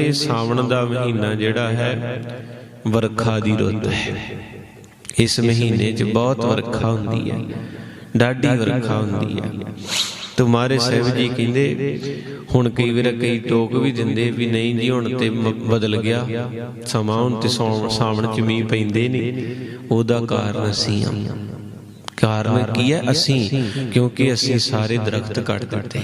ਇਹ ਸਾਵਣ ਦਾ ਮਹੀਨਾ ਜਿਹੜਾ ਹੈ, ਵਰਖਾ ਦੀ ਰੁੱਤ ਹੈ। ਇਸ ਮਹੀਨੇ 'ਚ ਬਹੁਤ ਵਰਖਾ ਹੁੰਦੀ ਹੈ, ਡਾਢੀ ਵਰਖਾ ਹੁੰਦੀ ਹੈ। ਤੁਮਾਰੇ ਸਾਹਿਬ ਜੀ ਕਹਿੰਦੇ, ਹੁਣ ਕਈ ਵਾਰ ਕਈ ਟੋਕ ਵੀ ਦਿੰਦੇ ਵੀ ਨਹੀਂ ਜੀ, ਹੁਣ ਤੇ ਬਦਲ ਗਿਆ। ਸਮਾਂ ਹੁਣ ਤੇ ਸੌਣ- ਸਾਵਣ ਚ ਮੀਂਹ ਪੈਂਦੇ ਨੇ, ਉਹਦਾ ਕਾਰਨ ਅਸੀਂ ਆ ਕਾਰਨ ਕੀ ਹੈ? ਅਸੀਂ, ਕਿਉਂਕਿ ਅਸੀਂ ਸਾਰੇ ਦਰਖਤ ਕੱਟ ਦਿੱਤੇ।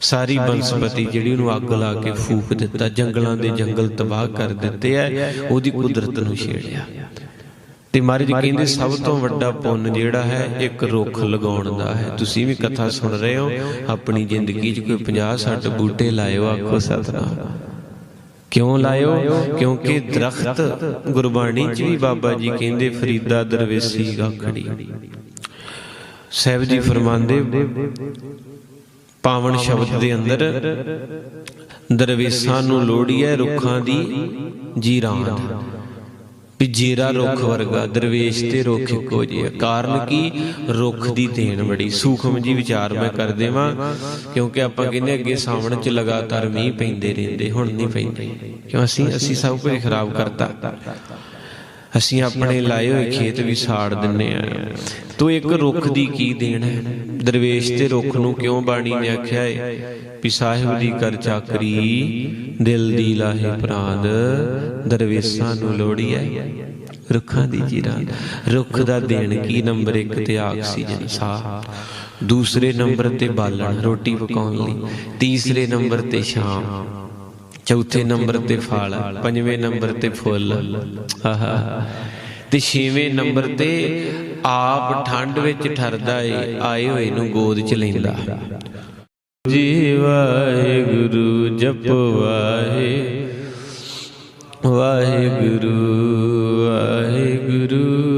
ਸਾਰੀ ਬਨਸਪਤੀ ਜਿਹੜੀ ਉਹਨੂੰ ਅੱਗ ਲਾ ਕੇ ਫੂਕ ਦਿੱਤਾ ਜੰਗਲਾਂ ਦੇ ਜੰਗਲ ਤਬਾਹ ਕਰ ਦਿੱਤੇ ਐ ਉਹਦੀ ਕੁਦਰਤ ਨੂੰ ਛੇੜਿਆ। ਤੇ ਮਹਾਰਾਜ ਕਹਿੰਦੇ ਸਭ ਤੋਂ ਵੱਡਾ ਪੁੰਨ ਜਿਹੜਾ ਹੈ ਇੱਕ ਰੁੱਖ ਲਗਾਉਣ ਦਾ ਹੈ। ਤੁਸੀਂ ਵੀ ਕਥਾ ਸੁਣ ਰਹੇ ਹੋ ਆਪਣੀ ਜ਼ਿੰਦਗੀ 'ਚ ਕੋਈ 50 60 ਬੂਟੇ ਲਾਇਓ ਆਖੋ ਸਤਨਾਮ। ਕਿਉਂ ਲਾਇਓ? ਕਿਉਂਕਿ ਦਰਖਤ ਗੁਰਬਾਣੀ 'ਚ ਵੀ ਬਾਬਾ ਜੀ ਕਹਿੰਦੇ ਫਰੀਦਾ ਦਰਵੇਸੀ ਗਾਖੜੀ ਸਾਹਿਬ ਜੀ ਫਰਮਾਉਂਦੇ ਪਾਵਨ ਸ਼ਬਦ ਦੇ ਅੰਦਰ ਦਰਵੇਸਾਂ ਨੂੰ ਲੋੜੀ ਹੈ ਰੁੱਖਾਂ ਦੀ ਜੀਰਾਨ ਵੀ ਜੀਰਾ ਰੁੱਖ ਵਰਗਾ ਦਰਵੇਸ਼ ਤੇ ਰੁੱਖ ਇੱਕੋ ਜਿਹਾ ਕਾਰਨ ਕੀ? ਰੁੱਖ ਦੀ ਦੇਣ ਬੜੀ ਸੂਖਮ ਜੀ ਵਿਚਾਰ ਮੈਂ ਕਰ ਦੇਵਾਂ ਕਿਉਂਕਿ ਆਪਾਂ ਕਹਿੰਦੇ ਅੱਗੇ ਸਾਵਣ ਚ ਲਗਾਤਾਰ ਮੀਂਹ ਪੈਂਦੇ ਰਹਿੰਦੇ ਹੁਣ ਨਹੀਂ ਪੈਂਦੇ। ਕਿਉਂ? ਅਸੀਂ ਅਸੀਂ ਸਭ ਕੁਝ ਖਰਾਬ ਕਰਤਾ। ਅਸੀਂ ਆਪਣੇ ਲਾਏ ਹੋਏ ਖੇਤ ਵੀ ਸਾੜ ਦਿੰਨੇ ਆ ਤੋ ਇੱਕ ਰੁੱਖ ਦੀ ਕੀ ਦੇਣ ਹੈ? ਦਰਵੇਸ਼ ਤੇ ਰੁੱਖ ਨੂੰ ਕਿਉਂ ਬਾਣੀ ਨੇ ਆਖਿਆ ਹੈ ਵੀ ਸਾਹਿਬ ਦੀ ਕਰ ਚਾਕਰੀ ਦਿਲ ਦੀ ਲਾਹੇ ਪ੍ਰਾਂਦ ਦਰਵੇਸ਼ਾਂ ਨੂੰ ਲੋੜੀ ਹੈ ਰੁੱਖਾਂ ਦੀ ਜੀਰਾਂ। ਰੁੱਖ ਦਾ ਦੇਣ ਕੀ ਨੰਬਰ 1 ਤੇ ਆਕਸੀਜਨ ਸਾਹ? ਦੂਸਰੇ ਨੰਬਰ ਤੇ ਬਾਲਣ ਰੋਟੀ ਪਕਾਉਣ ਲਈ। ਤੀਸਰੇ ਨੰਬਰ ਤੇ ਛਾਂ ਚੌਥੇ ਨੰਬਰ ਤੇ ਫਲ। ਪੰਜਵੇਂ ਨੰਬਰ ਤੇ ਫੁੱਲ। ਆਹਾ। ਤੇ ਛੇਵੇਂ ਨੰਬਰ ਤੇ ਆਪ ਠੰਡ ਵਿੱਚ ਠਰਦਾ ਏ, ਆਏ ਹੋਏ ਨੂੰ ਗੋਦ ਚ ਲੈਂਦਾ। ਜੀ ਵਾਹਿਗੁਰੂ ਜਪਵਾਏ ਵਾਹਿਗੁਰੂ ਵਾਹਿਗੁਰੂ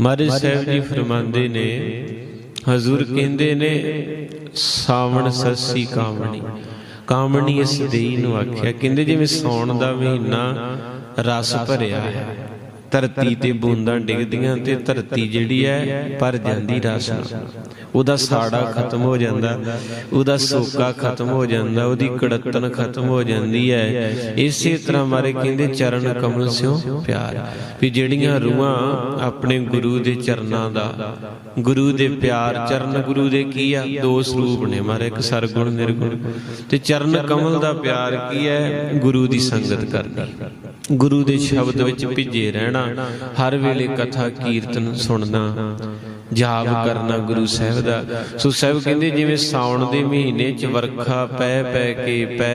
ਮਹਾਰਾਜ ਸਾਹਿਬ ਜੀ ਫਰਮਾਉਂਦੇ ਨੇ, ਹਜ਼ੂਰ ਕਹਿੰਦੇ ਨੇ, ਸਾਵਣ ਸੱਸੀ ਕਾਮਣੀ। ਕਾਮਣੀ ਇਸ ਦੇਈ ਨੂੰ ਆਖਿਆ, ਕਹਿੰਦੇ ਜਿਵੇਂ ਸੌਣ ਦਾ ਮਹੀਨਾ ਰਸ ਭਰਿਆ ਹੈ। ਧਰਤੀ ਤੇ ਬੂੰਦਾਂ ਡਿੱਗਦੀਆਂ ਤੇ ਧਰਤੀ ਜਿਹੜੀ ਹੈ ਭਰ ਜਾਂਦੀ ਰਸ ਨਾਲ। ਉਹਦਾ ਸਾੜਾ ਖਤਮ ਹੋ ਜਾਂਦਾ, ਉਹਦਾ ਸੋਕਾ ਖਤਮ ਹੋ ਜਾਂਦਾ, ਉਹਦੀ ਕੜਤਨ ਖਤਮ ਹੋ ਜਾਂਦੀ ਹੈ। ਇਸੇ ਤਰ੍ਹਾਂ ਮਾਰੇ ਕਹਿੰਦੇ ਚਰਨ ਕਮਲ ਸਿਓ ਪਿਆਰ। ਵੀ ਜਿਹੜੀਆਂ ਰੂਹਾਂ ਆਪਣੇ ਗੁਰੂ ਦੇ ਚਰਨਾਂ ਦਾ, ਗੁਰੂ ਦੇ ਪਿਆਰ, ਚਰਨ ਗੁਰੂ ਦੇ ਕੀ ਆ? ਦੋ ਸਰੂਪ ਨੇ ਮਾਰੇ, ਇੱਕ ਸਰਗੁਣ, ਨਿਰਗੁਣ। ਤੇ ਚਰਨ ਕਮਲ ਦਾ ਪਿਆਰ ਕੀ ਹੈ? ਗੁਰੂ ਦੀ ਸੰਗਤ ਕਰਨੀ। ਗੁਰੂ ਦੇ ਸ਼ਬਦ ਵਿੱਚ ਭਿੱਜੇ ਰਹਿਣਾ, ਹਰ ਵੇਲੇ ਕਥਾ, ਕੀਰਤਨ ਸੁਣਨਾ, ਜਾਪ ਕਰਨਾ ਗੁਰੂ ਸਾਹਿਬ ਦਾ। ਸੋ ਸਾਹਿਬ ਕਹਿੰਦੇ ਜਿਵੇਂ ਸਾਉਣ ਦੇ ਮਹੀਨੇ ਚ ਵਰਖਾ ਪੈ ਪੈ ਕੇ ਪੈ